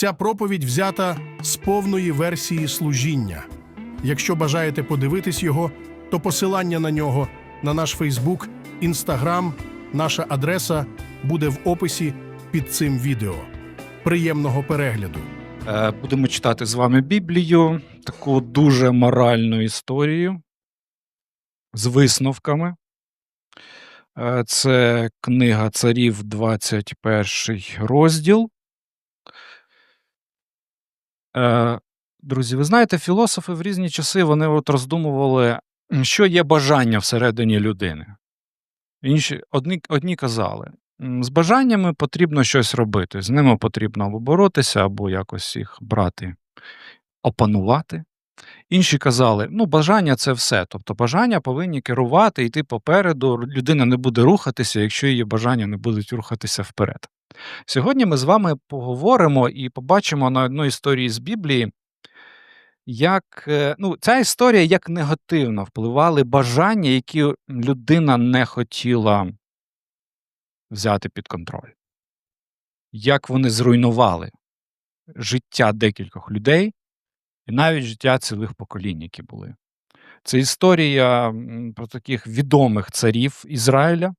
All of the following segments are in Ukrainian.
Ця проповідь взята з повної версії служіння. Якщо бажаєте подивитись його, то посилання на нього на наш Фейсбук, Інстаграм, наша адреса буде в описі під цим відео. Приємного перегляду! Е, Будемо читати з вами Біблію, таку дуже моральну історію з висновками. Е, Це книга царів, 21 розділ. Е, Друзі, ви знаєте, філософи в різні часи вони от роздумували, що є бажання всередині людини. Інші, одні, одні казали, з бажаннями потрібно щось робити, з ними потрібно або боротися, або якось їх брати, опанувати. Інші казали, ну, бажання це все. Тобто бажання повинні керувати, йти попереду. Людина не буде рухатися, якщо її бажання не будуть рухатися вперед. Сьогодні ми з вами поговоримо і побачимо на одній історії з Біблії, як е, ну, ця історія як негативно впливали бажання, які людина не хотіла взяти під контроль. Як вони зруйнували життя декількох людей і навіть життя цілих поколінь, які були. Це історія про таких відомих царів Ізраїля.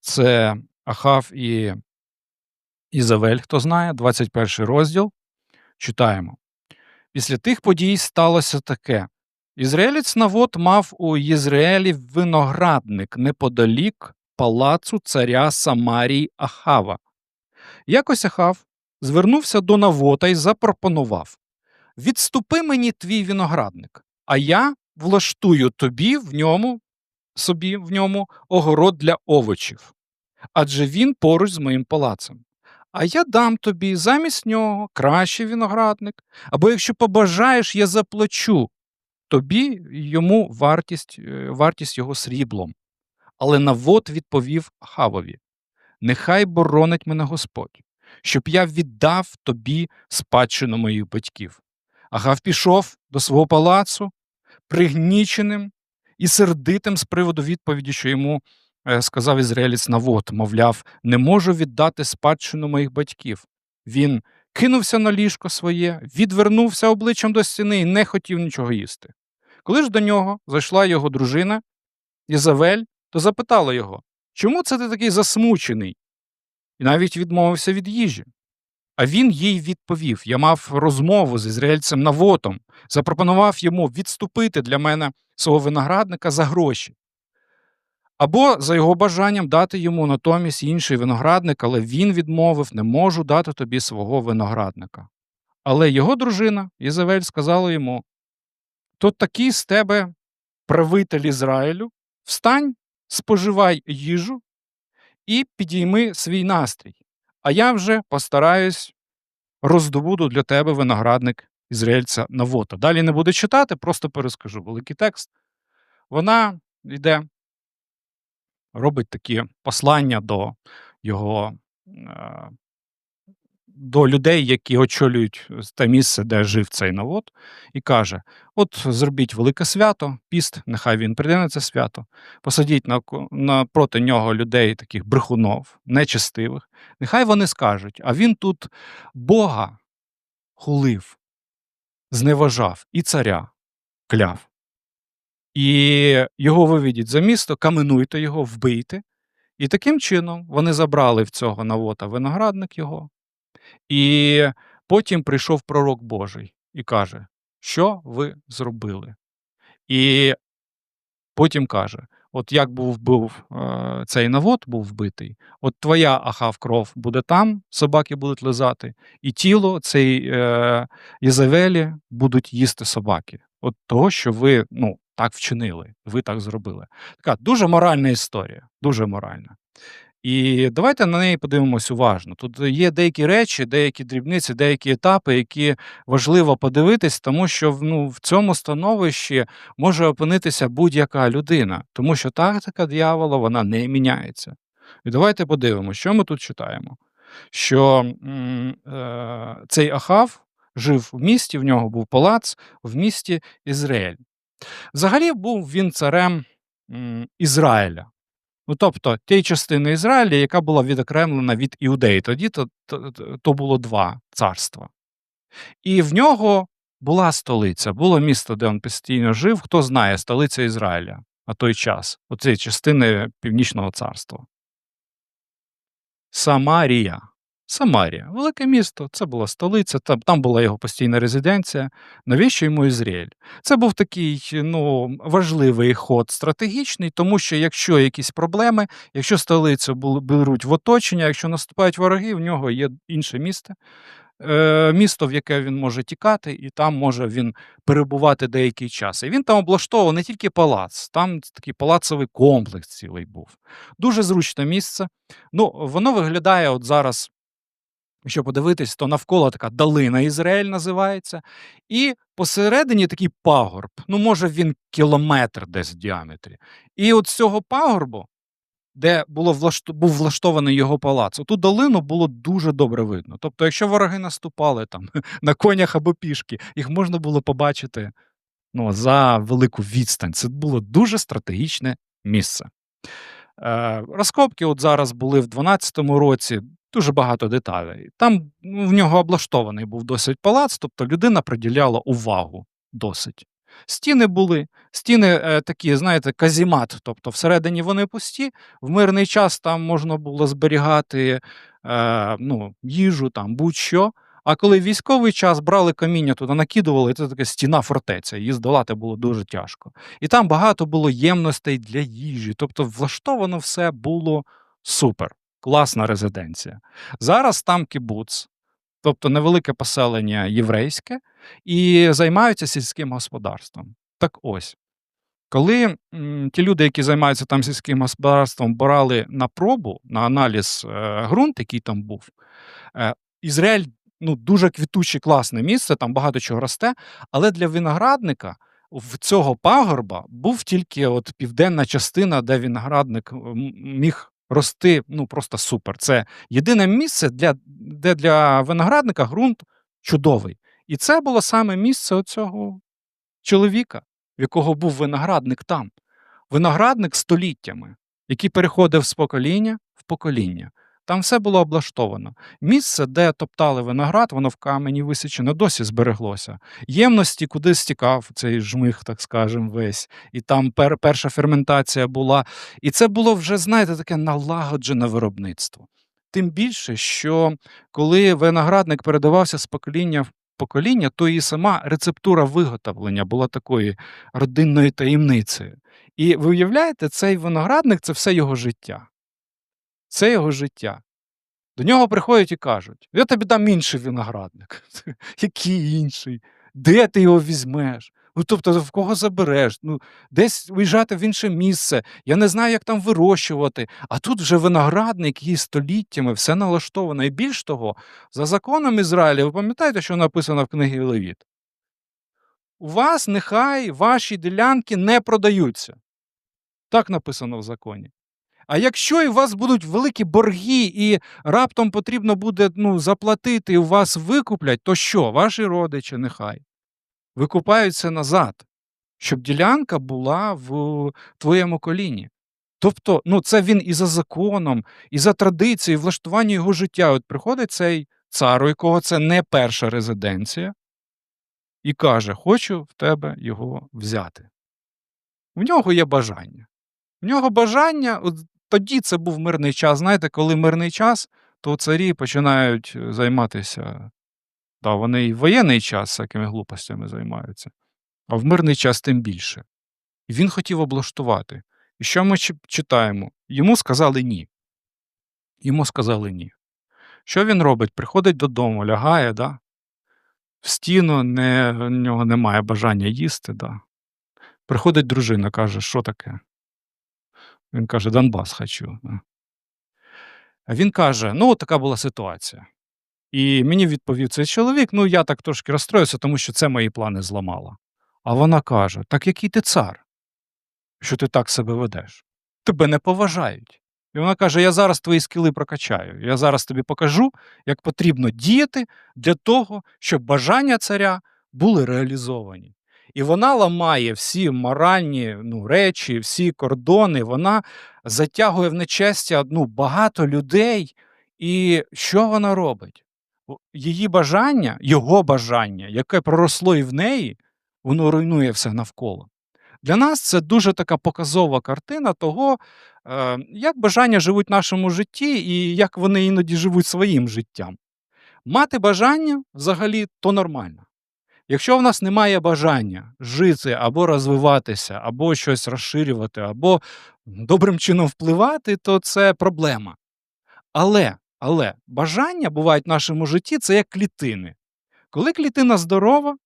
Це Ахав і Ізавель, хто знає, 21 розділ. Читаємо. Після тих подій сталося таке. Ізраїлець Навот мав у Єзраїлі виноградник неподалік палацу царя Самарії Ахава. Якось Ахав звернувся до Навота і запропонував: Відступи мені твій виноградник, а я влаштую тобі в ньому, собі в ньому огород для овочів, адже він поруч з моїм палацем. А я дам тобі замість нього кращий виноградник, або якщо побажаєш, я заплачу тобі йому вартість, е, вартість його сріблом. Але Навот відповів Ахавові: Нехай боронить мене Господь, щоб я віддав тобі спадщину моїх батьків. Агав пішов до свого палацу, пригніченим і сердитим з приводу відповіді, що йому сказав ізраїлець Навот, мовляв, не можу віддати спадщину моїх батьків. Він кинувся на ліжко своє, відвернувся обличчям до стіни і не хотів нічого їсти. Коли ж до нього зайшла його дружина Ізавель, то запитала його, чому це ти такий засмучений? І навіть відмовився від їжі. А він їй відповів: Я мав розмову з ізраїльцем Навотом, запропонував йому відступити для мене свого виноградника за гроші. Або за його бажанням дати йому натомість інший виноградник, але він відмовив: не можу дати тобі свого виноградника. Але його дружина Ізавель сказала йому: То такий з тебе правитель Ізраїлю, встань, споживай їжу і підійми свій настрій. А я вже постараюсь роздобуду для тебе виноградник ізраїльця Навота. Далі не буду читати, просто перескажу великий текст. Вона йде, робить такі послання до його е, до людей, які очолюють те місце, де жив цей навод, і каже: От зробіть велике свято, піст, нехай він прийде на це свято, посадіть навко- напроти нього людей, таких брехунов, нечестивих. Нехай вони скажуть, а він тут Бога хулив, зневажав і царя кляв. І його виведіть за місто, каменуйте його, вбийте. І таким чином вони забрали в цього навота виноградник його. І потім прийшов пророк Божий і каже, що ви зробили? І потім каже: от як був був е, цей навод, був вбитий, от твоя ахав кров буде там, собаки будуть лизати, і тіло цей е, Єзавелі будуть їсти собаки. От того, що ви ну, так вчинили, ви так зробили. Така дуже моральна історія, дуже моральна. І давайте на неї подивимось уважно. Тут є деякі речі, деякі дрібниці, деякі етапи, які важливо подивитись, тому що ну, в цьому становищі може опинитися будь-яка людина, тому що тактика дьявола вона не міняється. І давайте подивимося, що ми тут читаємо. Що е, цей Ахав жив в місті, в нього був палац в місті Ізраїль. Взагалі був він царем Ізраїля. Ну, тобто тієї частини Ізраїля, яка була відокремлена від Іудеї. Тоді то, то, то було два царства. І в нього була столиця, було місто, де він постійно жив. Хто знає, столиця Ізраїля на той час, оцієї частини Північного царства. Самарія. Самарія, велике місто, це була столиця, там, там була його постійна резиденція. Навіщо йому Ізраїль? Це був такий ну, важливий ход стратегічний, тому що якщо якісь проблеми, якщо столицю беруть в оточення, якщо наступають вороги, в нього є інше місто, е, місто, в яке він може тікати, і там може він перебувати деякий час. І він там облаштовував не тільки палац, там такий палацовий комплекс цілий був. Дуже зручне місце. Ну, воно виглядає от зараз. Якщо подивитись, то навколо така долина Ізраїль називається, і посередині такий пагорб. Ну, може, він кілометр десь в діаметрі. І от з цього пагорбу, де було влашто... був влаштований його палац, ту долину було дуже добре видно. Тобто, якщо вороги наступали там на конях або пішки, їх можна було побачити ну, за велику відстань. Це було дуже стратегічне місце. Е, розкопки от зараз були в 12-му році, дуже багато деталей. Там ну, в нього облаштований був досить палац, тобто людина приділяла увагу досить. Стіни були, стіни е, такі, знаєте, казімат, тобто всередині вони пусті, в мирний час там можна було зберігати е, ну, їжу, там будь-що. А коли військовий час брали каміння туди, накидували, це така стіна фортеця, її здолати було дуже тяжко. І там багато було ємностей для їжі. Тобто влаштовано все було супер, класна резиденція. Зараз там кібуц, тобто невелике поселення єврейське, і займаються сільським господарством. Так ось. Коли м, ті люди, які займаються там сільським господарством, брали на пробу, на аналіз е, ґрунт, який там був, е, Ізраїль ну, дуже квітуче, класне місце, там багато чого росте, але для виноградника в цього пагорба був тільки от південна частина, де виноградник міг рости ну, просто супер. Це єдине місце, для, де для виноградника ґрунт чудовий. І це було саме місце цього чоловіка, в якого був виноградник там. Виноградник століттями, який переходив з покоління в покоління. Там все було облаштовано. Місце, де топтали виноград, воно в камені висічено, досі збереглося. Ємності, куди стікав цей жмих, так скажемо, весь. І там пер, перша ферментація була. І це було вже, знаєте, таке налагоджене виробництво. Тим більше, що коли виноградник передавався з покоління в покоління, то і сама рецептура виготовлення була такою родинною таємницею. І ви уявляєте, цей виноградник це все його життя. Це його життя. До нього приходять і кажуть: я тобі дам інший виноградник. Який інший? Де ти його візьмеш? Ну, тобто, в кого забереш? Ну, десь виїжджати в інше місце. Я не знаю, як там вирощувати. А тут вже виноградник, який століттями все налаштовано. І більш того, за законом Ізраїля, ви пам'ятаєте, що написано в книгі Левіт? У вас нехай ваші ділянки не продаються. Так написано в законі. А якщо у вас будуть великі борги, і раптом потрібно буде ну, заплатити, і у вас викуплять, то що? Ваші родичі нехай викупаються назад, щоб ділянка була в твоєму коліні. Тобто, ну, це він і за законом, і за традицією, і влаштуванням його життя. От приходить цей цар, у якого це не перша резиденція, і каже: Хочу в тебе його взяти. В нього є бажання. В нього бажання, тоді це був мирний час. Знаєте, коли мирний час, то царі починають е, займатися. Та вони і в воєнний час всякими глупостями займаються, а в мирний час тим більше. І він хотів облаштувати. І що ми читаємо? Йому сказали ні. Йому сказали ні. Що він робить? Приходить додому, лягає, да? в стіну, не, в нього немає бажання їсти. Да? Приходить дружина, каже, що таке? Він каже, Донбас хочу. він каже: ну, от така була ситуація. І мені відповів цей чоловік: ну, я так трошки розстроївся, тому що це мої плани зламало. А вона каже: Так який ти цар? Що ти так себе ведеш? Тебе не поважають. І вона каже: Я зараз твої скіли прокачаю. Я зараз тобі покажу, як потрібно діяти для того, щоб бажання царя були реалізовані. І вона ламає всі моральні ну, речі, всі кордони, вона затягує в нечестя ну, багато людей. І що вона робить? її бажання, його бажання, яке проросло і в неї, воно руйнує все навколо. Для нас це дуже така показова картина того, е, як бажання живуть в нашому житті і як вони іноді живуть своїм життям. Мати бажання взагалі то нормально. Якщо в нас немає бажання жити або розвиватися, або щось розширювати, або добрим чином впливати, то це проблема. Але, але бажання бувають в нашому житті це як клітини. Коли клітина здорова,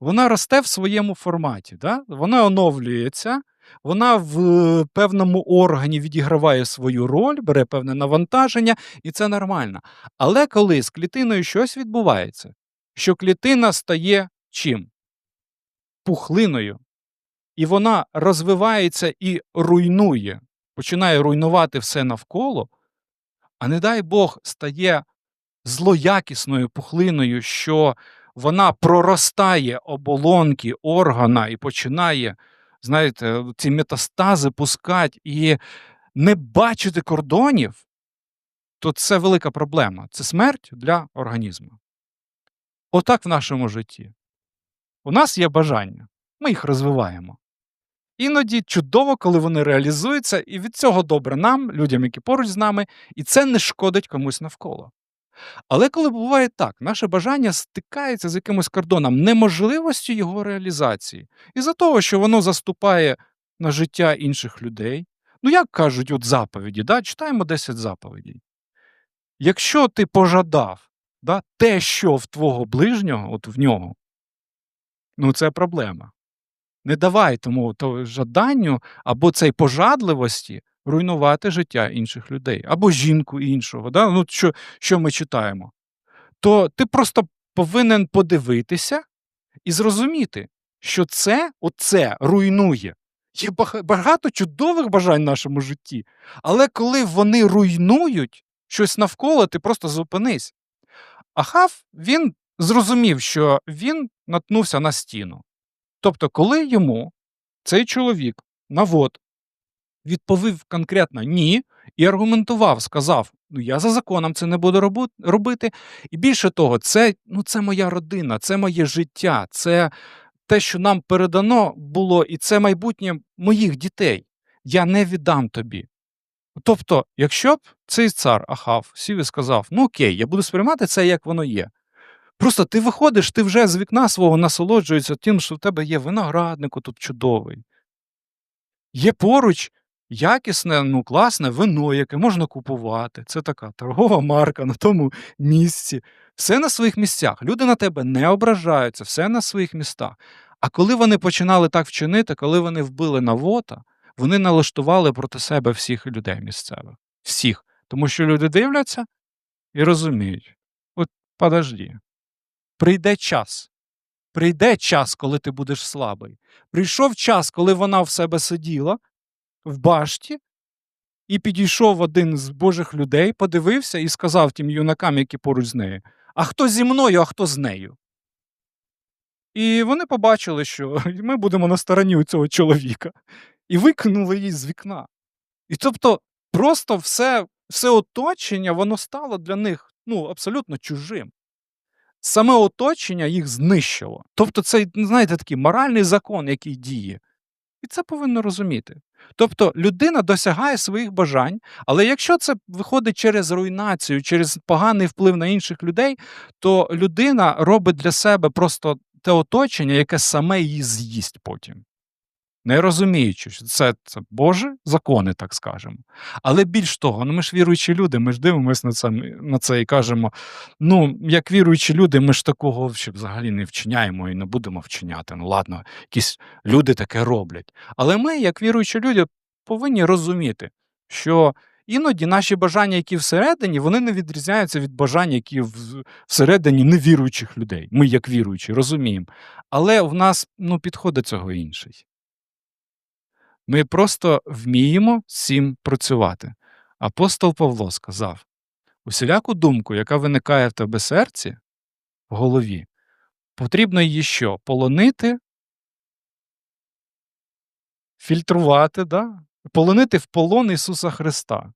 вона росте в своєму форматі, да? вона оновлюється, вона в е, певному органі відіграває свою роль, бере певне навантаження, і це нормально. Але коли з клітиною щось відбувається, що клітина стає чим? Пухлиною, і вона розвивається і руйнує, починає руйнувати все навколо, а не дай Бог стає злоякісною пухлиною, що вона проростає оболонки органа і починає, знаєте, ці метастази пускати і не бачити кордонів, то це велика проблема. Це смерть для організму. Отак в нашому житті. У нас є бажання, ми їх розвиваємо. Іноді чудово, коли вони реалізуються, і від цього добре нам, людям, які поруч з нами, і це не шкодить комусь навколо. Але коли буває так, наше бажання стикається з якимось кордоном неможливості його реалізації, із-за того, що воно заступає на життя інших людей. Ну, як кажуть, от заповіді, да? читаємо 10 заповідей. Якщо ти пожадав да, те, що в твого ближнього, от в нього, ну це проблема. Не давай тому то жаданню або цей пожадливості руйнувати життя інших людей, або жінку іншого. Да? Ну, що, що ми читаємо? То ти просто повинен подивитися і зрозуміти, що це оце руйнує. Є багато чудових бажань в нашому житті, але коли вони руйнують щось навколо, ти просто зупинись. Ахав він зрозумів, що він наткнувся на стіну. Тобто, коли йому цей чоловік, навод, відповів конкретно ні і аргументував, сказав: ну я за законом це не буду робити. І більше того, це, ну, це моя родина, це моє життя, це те, що нам передано було, і це майбутнє моїх дітей. Я не віддам тобі. Тобто, якщо б цей цар Ахав сів і сказав: ну окей, я буду сприймати це, як воно є. Просто ти виходиш, ти вже з вікна свого насолоджуєшся тим, що в тебе є виноградник тут чудовий. Є поруч якісне, ну, класне вино, яке можна купувати. Це така торгова марка на тому місці. Все на своїх місцях. Люди на тебе не ображаються, все на своїх містах. А коли вони починали так вчинити, коли вони вбили Навота, вони налаштували проти себе всіх людей місцевих. Всіх. Тому що люди дивляться і розуміють: от подожди, прийде час. Прийде час, коли ти будеш слабий. Прийшов час, коли вона в себе сиділа в башті, і підійшов один з Божих людей, подивився і сказав тим юнакам, які поруч з нею: А хто зі мною, а хто з нею? І вони побачили, що ми будемо на стороні у цього чоловіка, і викинули її з вікна. І тобто, просто все, все оточення, воно стало для них ну, абсолютно чужим. Саме оточення їх знищило. Тобто, це, знаєте, такий моральний закон, який діє. І це повинно розуміти. Тобто людина досягає своїх бажань, але якщо це виходить через руйнацію, через поганий вплив на інших людей, то людина робить для себе просто те оточення, яке саме її з'їсть потім. Не розуміючи, що це, це Боже закони, так скажемо. Але більш того, ну ми ж віруючі люди, ми ж дивимося на це, на це і кажемо: ну, як віруючі люди, ми ж такого взагалі не вчиняємо і не будемо вчиняти. Ну ладно, якісь люди таке роблять. Але ми, як віруючі люди, повинні розуміти, що іноді наші бажання, які всередині, вони не відрізняються від бажань, які всередині невіруючих людей. Ми, як віруючі, розуміємо. Але в нас ну, підходить цього інший. Ми просто вміємо цим працювати. Апостол Павло сказав: усіляку думку, яка виникає в тебе серці, в голові, потрібно її що? Полонити, фільтрувати, да? полонити в полон Ісуса Христа.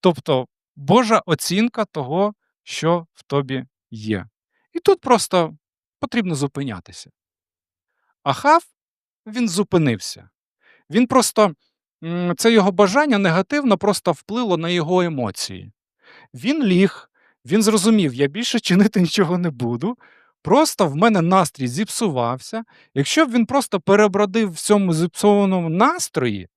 Тобто Божа оцінка того, що в тобі є. І тут просто потрібно зупинятися. Ахав, він зупинився. Він просто це його бажання негативно просто вплило на його емоції. Він ліг, він зрозумів, я більше чинити нічого не буду. Просто в мене настрій зіпсувався. Якщо б він просто перебродив в цьому зіпсованому настрої,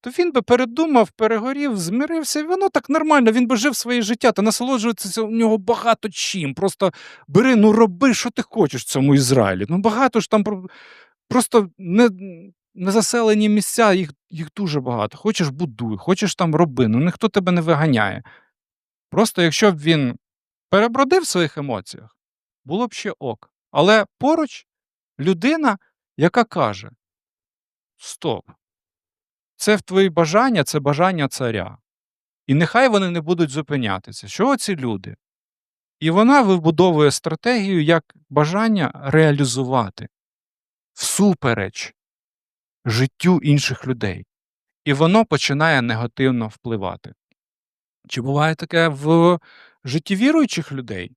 то він би передумав, перегорів, змирився, і воно так нормально, він би жив своє життя та насолоджується у нього багато чим. Просто бери, ну роби, що ти хочеш в цьому Ізраїлі. Ну багато ж там про- просто не, незаселені місця, їх, їх дуже багато. Хочеш будуй, хочеш там роби, ну ніхто тебе не виганяє. Просто якщо б він перебродив в своїх емоціях, було б ще ок. Але поруч людина, яка каже: Стоп, це в твої бажання, це бажання царя. І нехай вони не будуть зупинятися. Що ці люди? І вона вибудовує стратегію як бажання реалізувати всупереч життю інших людей. І воно починає негативно впливати. Чи буває таке в житті віруючих людей?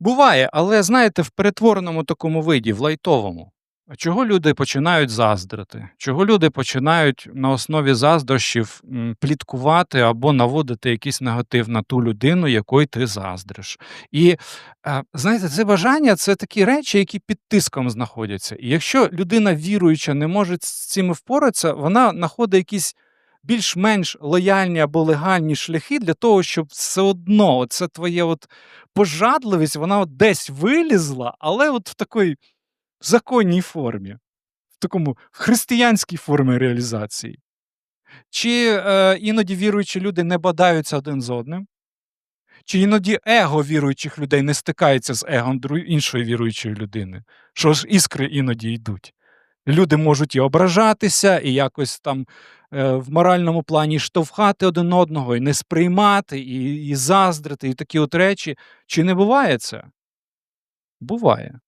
Буває, але знаєте, в перетвореному такому виді, в лайтовому. Чого люди починають заздрити? Чого люди починають на основі заздрощів пліткувати або наводити якийсь негатив на ту людину, якої ти заздриш? І е, знаєте, це бажання це такі речі, які під тиском знаходяться. І якщо людина віруюча не може з цим впоратися, вона знаходить якісь більш-менш лояльні або легальні шляхи для того, щоб все одно це твоє от пожадливість, вона от десь вилізла, але от в такій законній формі, в такому християнській формі реалізації. Чи е, іноді віруючі люди не бадаються один з одним? Чи іноді его віруючих людей не стикається з егом іншої віруючої людини? Що ж іскри іноді йдуть? Люди можуть і ображатися, і якось там е, в моральному плані штовхати один одного, і не сприймати, і, і заздрити, і такі от речі. Чи не буває це? Буває.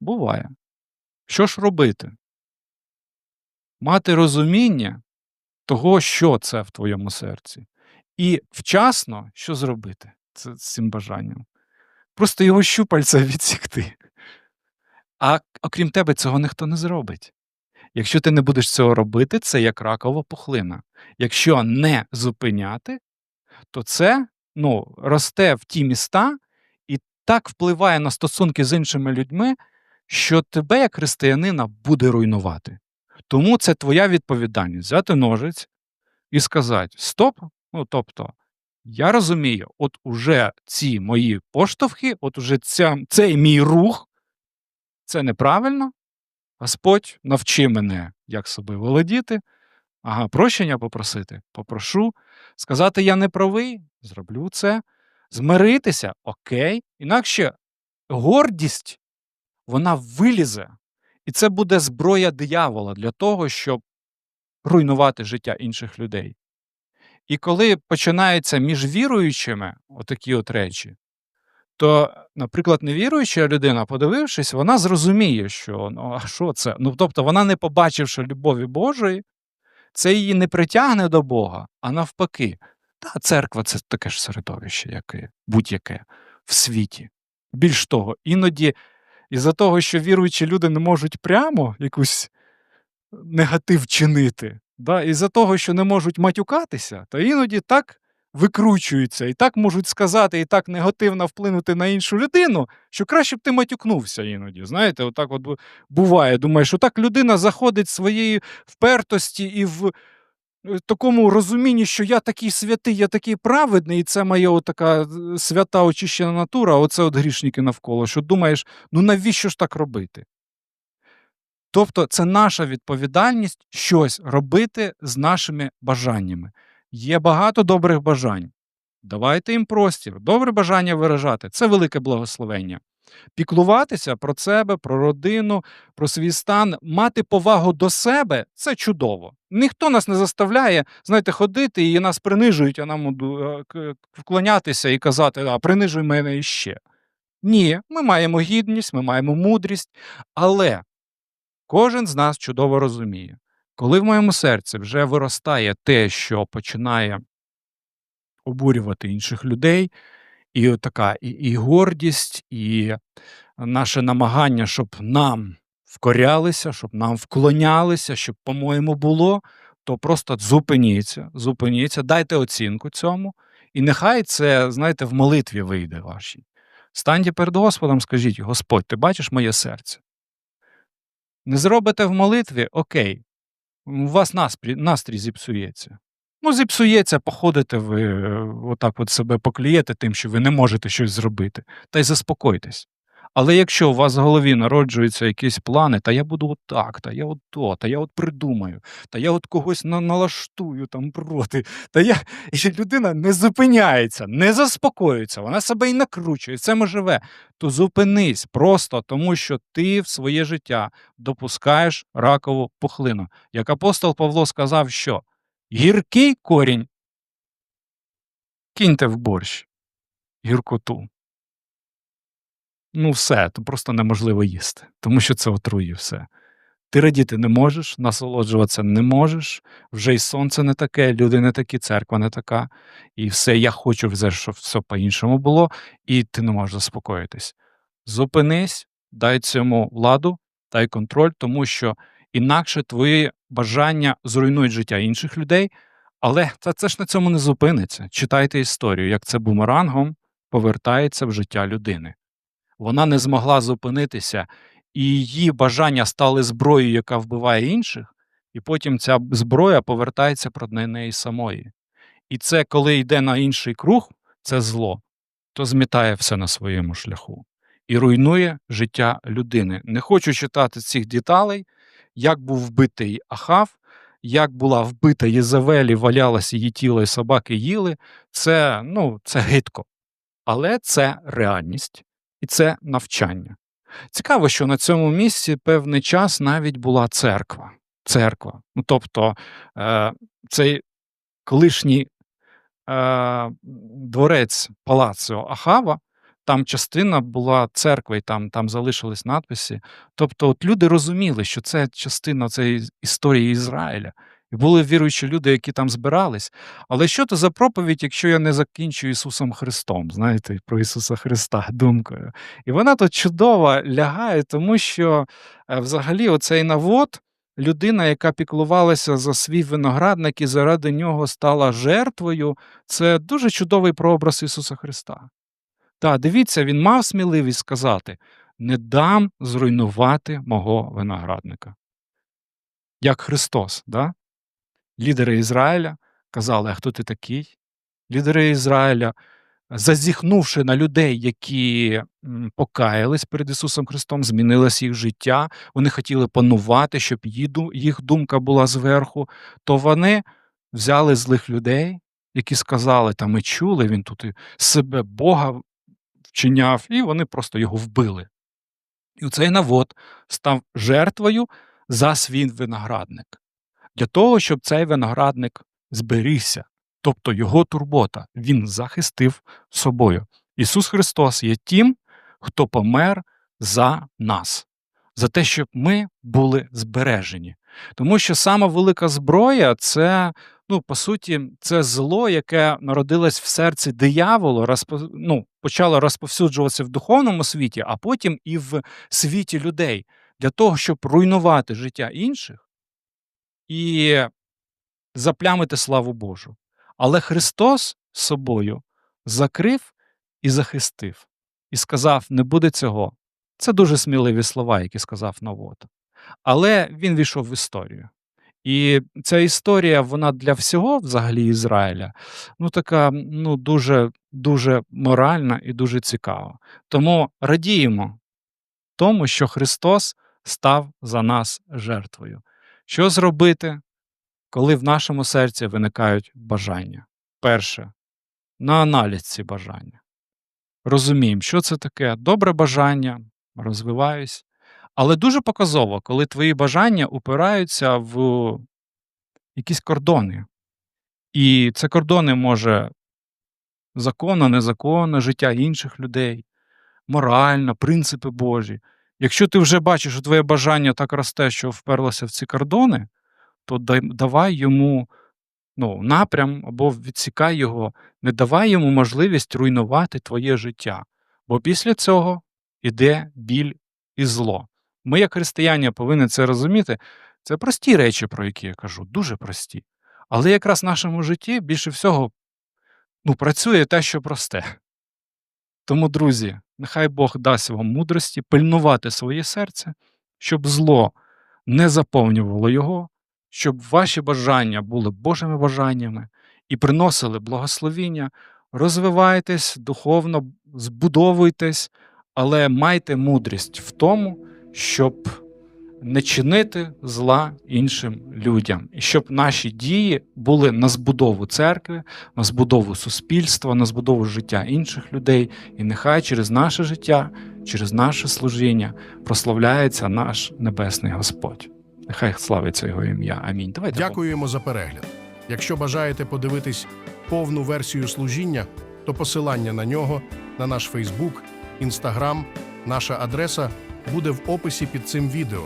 Буває. Що ж робити? Мати розуміння того, що це в твоєму серці, і вчасно що зробити це, з цим бажанням. Просто його щупальця відсікти. А окрім тебе, цього ніхто не зробить. Якщо ти не будеш цього робити, це як ракова пухлина. Якщо не зупиняти, то це ну, росте в ті міста і так впливає на стосунки з іншими людьми, що тебе, як християнина, буде руйнувати. Тому це твоя відповідальність взяти ножиць і сказати: Стоп! Ну, тобто, я розумію, от уже ці мої поштовхи, от уже ця, цей мій рух, це неправильно. Господь навчи мене, як собою володіти. Ага, прощення попросити, попрошу. Сказати, я не правий, зроблю це. Змиритися, окей. Інакше гордість, вона вилізе. І це буде зброя диявола для того, щоб руйнувати життя інших людей. І коли починаються між віруючими отакі от речі, то, наприклад, невіруюча людина, подивившись, вона зрозуміє, що ну, а що це? Ну, тобто, вона, не побачивши любові Божої, це її не притягне до Бога, а навпаки. Та церква це таке ж середовище, яке будь-яке в світі. Більш того, іноді, із-за того, що віруючі люди не можуть прямо якусь негатив чинити, да, із-за того, що не можуть матюкатися, то іноді так викручуються і так можуть сказати, і так негативно вплинути на іншу людину, що краще б ти матюкнувся іноді. Знаєте, отак от буває. Думаєш, що так людина заходить своєї впертості і в такому розумінні, що я такий святий, я такий праведний, і це моя от така е, свята очищена натура, а оце от грішники навколо. Що думаєш, ну навіщо ж так робити? Тобто це наша відповідальність щось робити з нашими бажаннями. Є багато добрих бажань. Давайте їм простір. Добре бажання виражати це велике благословення. Піклуватися про себе, про родину, про свій стан, мати повагу до себе це чудово. Ніхто нас не заставляє, знаєте, ходити і нас принижують, а нам е, к- вклонятися і казати, а принижуй мене іще. Ні, ми маємо гідність, ми маємо мудрість, але Кожен з нас чудово розуміє, коли в моєму серці вже виростає те, що починає обурювати інших людей, І така і, і гордість, і наше намагання, щоб нам вкорялися, щоб нам вклонялися, щоб, по-моєму, було, то просто зупиніться, зупиніться, дайте оцінку цьому, і нехай це, знаєте, в молитві вийде вашій. Станьте перед Господом, скажіть: Господь, ти бачиш моє серце? Не зробите в молитві, окей, у вас настрій, настрій зіпсується. Ну, зіпсується, походите ви е, отак от себе поклієте тим, що ви не можете щось зробити, та й заспокойтесь. Але якщо у вас в голові народжуються якісь плани, та я буду отак, та я от то, та я от придумаю, та я от когось на- налаштую там проти, та я. І людина не зупиняється, не заспокоюється, вона себе і накручує, цим живе. То зупинись просто тому, що ти в своє життя допускаєш ракову пухлину. Як апостол Павло сказав, що гіркий корінь киньте в борщ, гіркоту. Ну, все, то просто неможливо їсти, тому що це отрує все. Ти радіти не можеш, насолоджуватися не можеш, вже й сонце не таке, люди не такі, церква не така, і все, я хочу вже, щоб все по-іншому було, і ти не можеш заспокоїтись. Зупинись, дай цьому владу, дай контроль, тому що інакше твої бажання зруйнують життя інших людей, але та це ж на цьому не зупиниться. Читайте історію, як це бумерангом повертається в життя людини. Вона не змогла зупинитися, і її бажання стали зброєю, яка вбиває інших, і потім ця зброя повертається проти неї самої. І це, коли йде на інший круг, це зло, то змітає все на своєму шляху і руйнує життя людини. Не хочу читати цих деталей, як був вбитий Ахав, як була вбита Єзавелі, валялося її тіло, і собаки їли. Це, ну, це гидко. Але це реальність і це навчання. Цікаво, що на цьому місці певний час навіть була церква. Церква. Ну, тобто е, цей колишній е, дворець палацу Ахава, там частина була церкви, і там, там залишились надписи. Тобто, от люди розуміли, що це частина цієї історії Ізраїля. І були віруючі люди, які там збирались. Але що то за проповідь, якщо я не закінчу Ісусом Христом, знаєте, про Ісуса Христа думкою? І вона тут чудово лягає, тому що е, взагалі оцей навод, людина, яка піклувалася за свій виноградник і заради нього стала жертвою, це дуже чудовий прообраз Ісуса Христа. Так, дивіться, він мав сміливість сказати: не дам зруйнувати мого виноградника. Як Христос, да? лідери Ізраїля казали, а хто ти такий? Лідери Ізраїля, зазіхнувши на людей, які покаялись перед Ісусом Христом, змінилось їх життя, вони хотіли панувати, щоб їх думка була зверху, то вони взяли злих людей, які сказали, та ми чули, він тут себе Бога вчиняв, і вони просто його вбили. І цей навод став жертвою за свій виноградник для того, щоб цей виноградник зберігся, тобто його турбота, він захистив собою. Ісус Христос є тим, хто помер за нас, за те, щоб ми були збережені. Тому що сама велика зброя це, ну, по суті, це зло, яке народилось в серці дияволу, розпо... ну, почало розповсюджуватися в духовному світі, а потім і в світі людей, для того, щоб руйнувати життя інших і заплямити славу Божу. Але Христос собою закрив і захистив, і сказав: не буде цього. Це дуже сміливі слова, які сказав Навод. Але він війшов в історію. І ця історія, вона для всього взагалі Ізраїля, ну така ну, дуже, дуже моральна і дуже цікава. Тому радіємо тому, що Христос став за нас жертвою. Що зробити, коли в нашому серці виникають бажання? Перше, на аналіз ці бажання. Розуміємо, що це таке добре бажання, розвиваюсь. Але дуже показово, коли твої бажання упираються в якісь кордони. І це кордони може законно, незаконно, життя інших людей, морально, принципи Божі. Якщо ти вже бачиш, що твоє бажання так росте, що вперлося в ці кордони, то давай йому ну, напрям або відсікай його, не давай йому можливість руйнувати твоє життя. Бо після цього іде біль і зло. Ми, як християні, повинні це розуміти. Це прості речі, про які я кажу, дуже прості. Але якраз в нашому житті більше всього ну, працює те, що просте. Тому, друзі, нехай Бог дасть вам мудрості пильнувати своє серце, щоб зло не заповнювало його, щоб ваші бажання були Божими бажаннями і приносили благословіння. Розвивайтесь духовно, збудовуйтесь, але майте мудрість в тому, щоб не чинити зла іншим людям, і щоб наші дії були на збудову церкви, на збудову суспільства, на збудову життя інших людей. І нехай через наше життя, через наше служіння прославляється наш Небесний Господь. Нехай славиться його ім'я. Амінь. Давайте Дякуємо за перегляд. Якщо бажаєте подивитись повну версію служіння, то посилання на нього на наш Фейсбук, Інстаграм, наша адреса буде в описі під цим відео.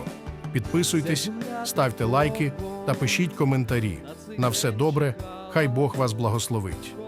Підписуйтесь, ставте лайки та пишіть коментарі. На все добре, хай Бог вас благословить.